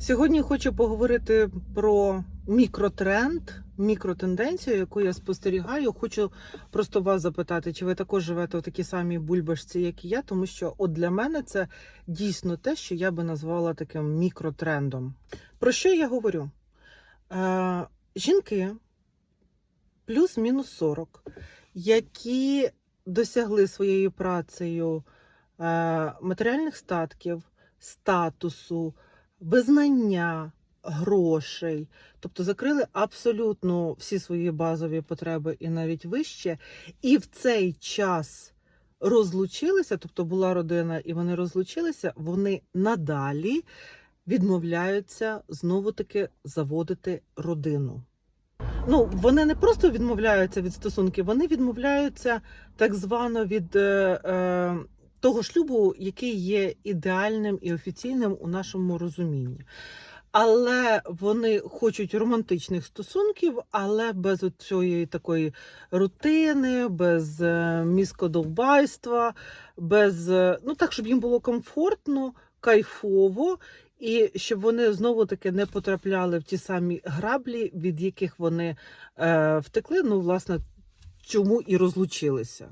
Сьогодні хочу поговорити про мікротренд, мікротенденцію, яку я спостерігаю. Хочу просто вас запитати, чи ви також живете у такій самій бульбашці, як і я, тому що от для мене це дійсно те, що я би назвала таким мікротрендом. Про що я говорю? Е, жінки плюс-мінус 40, які досягли своєю працею е, матеріальних статків, статусу, визнання грошей, тобто закрили абсолютно всі свої базові потреби і навіть вище, і в цей час розлучилися, тобто була родина, і вони розлучилися, вони надалі відмовляються знову таки заводити родину. Ну, вони не просто відмовляються від стосунків, вони відмовляються так звано від е, е, того шлюбу, який є ідеальним і офіційним у нашому розумінні. Але вони хочуть романтичних стосунків, але без цієї такої рутини, без е, міскодовбайства, без е, ну так, щоб їм було комфортно, кайфово, і щоб вони знову таки не потрапляли в ті самі граблі, від яких вони е, втекли. Ну, власне, чому і розлучилися.